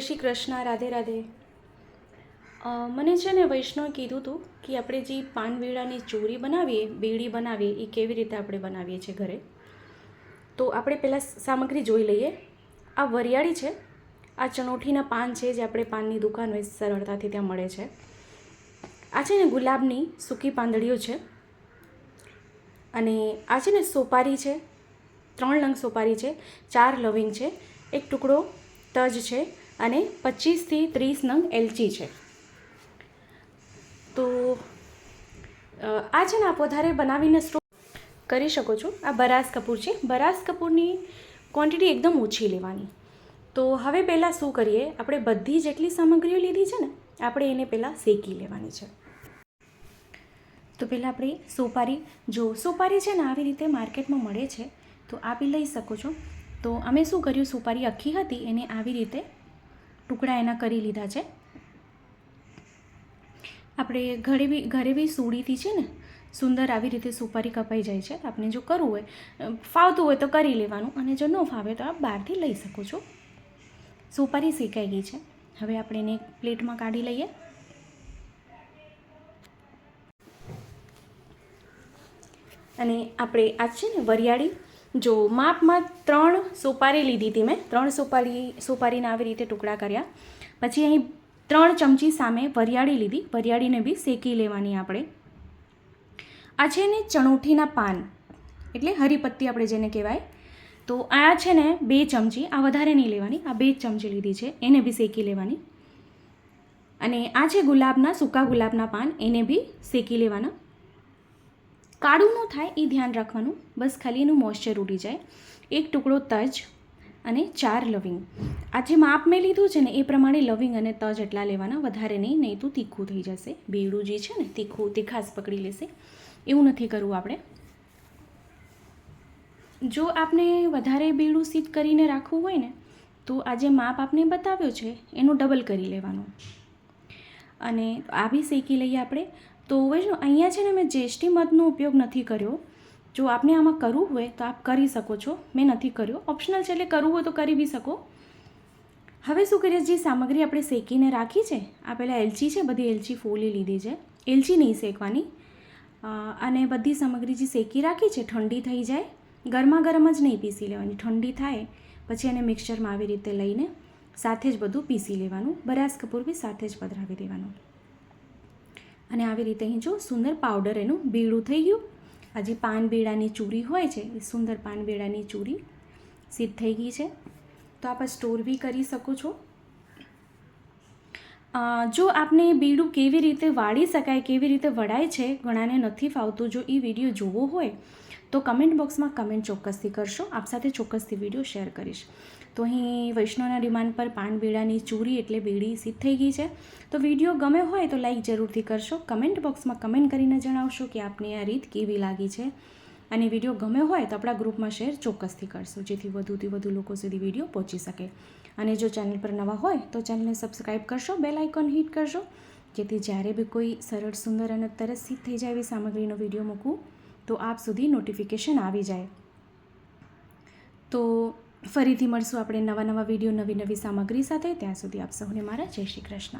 શ્રી કૃષ્ણ, રાધે રાધે. મને છે ને વૈષ્ણવે કીધું હતું કે આપણે જે પાનવીડાની ચોરી બનાવીએ, બીડી બનાવીએ, એ કેવી રીતે આપણે બનાવીએ છીએ ઘરે? તો આપણે પહેલાં સામગ્રી જોઈ લઈએ. આ વરિયાળી છે. આ ચણોઠીના પાન છે જે આપણે પાનની દુકાન હોય, સરળતાથી ત્યાં મળે છે. આ છે ને ગુલાબની સૂકી પાંદડીઓ છે. અને આ છે ને સોપારી છે. ત્રણ લંગ સોપારી છે. ચાર લવિંગ છે. એક ટુકડો તજ છે. અને પચીસથી ત્રીસ નંગ એલચી છે. તો આ છે ને આપ વધારે બનાવીને સ્ટોર કરી શકો છો. આ બરાસ કપૂર છે. બરાસ કપૂરની ક્વોન્ટિટી એકદમ ઓછી લેવાની. તો હવે પહેલાં શું કરીએ? આપણે બધી જેટલી સામગ્રીઓ લીધી છે ને, આપણે એને પહેલાં શેકી લેવાની છે. તો પહેલાં આપણે સોપારી જો સોપારી છે ને આવી રીતે માર્કેટમાં મળે છે, તો આપી લઈ શકો છો. તો અમે શું કર્યું? સોપારી આખી હતી, એને આવી રીતે ટુકડા એના કરી લીધા છે. આપણે ઘરે બી ઘરે બી સૂડીથી છે ને, સુંદર આવી રીતે સુપારી કપાઈ જાય છે. આપણે જો કરવું હોય ફાવતું હોય તો કરી લેવાનું અને જો ન ફાવે તો આપ બહારથી લઈ શકો છો. સુપારી શેકાઈ ગઈ છે. હવે આપણે એને પ્લેટમાં કાઢી લઈએ. અને આપણે આ છે ને વરિયાળી જો માપમાં ત્રણ સોપારી લીધી હતી મેં, ત્રણ સોપારી, સોપારીના આવી રીતે ટુકડા કર્યા. પછી અહીં ત્રણ ચમચી સામે વરિયાળી લીધી, વરિયાળીને બી શેકી લેવાની આપણે. આ છે ને ચણોઠીના પાન, એટલે હરીપત્તી આપણે જેને કહેવાય. તો આ છે ને બે ચમચી, આ વધારે નહીં લેવાની, આ બે ચમચી લીધી છે, એને બી શેકી લેવાની. અને આ છે ગુલાબના, સૂકા ગુલાબના પાન, એને બી શેકી લેવાના. કાળું ન થાય એ ધ્યાન રાખવાનું. બસ ખાલી એનું મોઇશ્ચર ઉડી જાય. એક ટુકડો તજ અને ચાર લવિંગ. આ જે માપ મેં લીધું છે ને, એ પ્રમાણે લવિંગ અને તજ એટલા લેવાના. વધારે નહીં નહીં તો તીખું થઈ જશે. બેડું જે છે ને, તીખું, તીખાસ પકડી લેશે. એવું નથી કરવું આપણે. જો આપને વધારે બેડું સીધ કરીને રાખવું હોય ને, તો આ જે માપ આપને બતાવ્યો છે, એનું ડબલ કરી લેવાનું. અને આ બી શેકી લઈએ આપણે. તો વૈષ્ણવ, અહીંયા છે ને મેં જીએસટી મધનો ઉપયોગ નથી કર્યો. જો આપને આમાં કરવું હોય તો આપ કરી શકો છો. મેં નથી કર્યો. ઓપ્શનલ છે એટલે કરવું હોય તો કરી બી શકો. હવે શું કરીએ? જે સામગ્રી આપણે શેકીને રાખી છે, આ પહેલાં એલચી છે, બધી એલચી ફોલી લીધી છે. એલચી નહીં શેકવાની. અને બધી સામગ્રી જે શેકી રાખી છે, ઠંડી થઈ જાય. ગરમા ગરમ જ નહીં પીસી લેવાની. ઠંડી થાય, પછી એને મિક્સચરમાં આવી રીતે લઈને સાથે જ બધું પીસી લેવાનું. બરાસ કપૂર બી સાથે જ પધરાવી દેવાનું. અને આવી રીતે અહીં જો સુંદર પાવડર એનું બીડું થઈ ગયું. આ જે પાન બેડાની ચૂરી હોય છે, એ સુંદર પાન બેડાની ચૂરી સિદ્ધ થઈ ગઈ છે. તો આપ સ્ટોર બી કરી શકો છો. જો આપને બીડું કેવી રીતે વાળી શકાય, કેવી રીતે વળાય છે ઘણાને નથી ફાવતું, જો એ વીડિયો જોવો હોય, તો કમેન્ટ બોક્સમાં કમેન્ટ ચોક્કસથી કરશો. આપ સાથે ચોક્કસથી વીડિયો શેર કરીશ. તો અહીં વૈષ્ણવના ડિમાન્ડ પર પાન બેડાની ચૂરી એટલે બેડી સિદ્ધ થઈ ગઈ છે. તો વીડિયો ગમે હોય તો લાઈક જરૂરથી કરશો. કમેન્ટ બોક્સમાં કમેન્ટ કરીને જણાવશો કે આપને આ રીત કેવી લાગી છે. અને વીડિયો ગમે હોય તો આપણા ગ્રુપમાં શેર ચોક્કસથી કરશો, જેથી વધુથી વધુ લોકો સુધી વીડિયો પહોંચી શકે. અને જો ચેનલ પર નવા હોય તો ચેનલને સબસ્ક્રાઈબ કરશો, બેલ આઇકોન હિટ કરશો, જેથી જ્યારે બી કોઈ સરળ, સુંદર અને તરત સિદ્ધ થઈ જાય એવી સામગ્રીનો વીડિયો મૂકું, તો આપ સુધી નોટિફિકેશન આવી જાય. તો ફરીથી મળશું આપણે નવા નવા વીડિયો નવી નવી સામગ્રી સાથે. ત્યાં સુધી આપ સૌને મારા જય શ્રી કૃષ્ણ.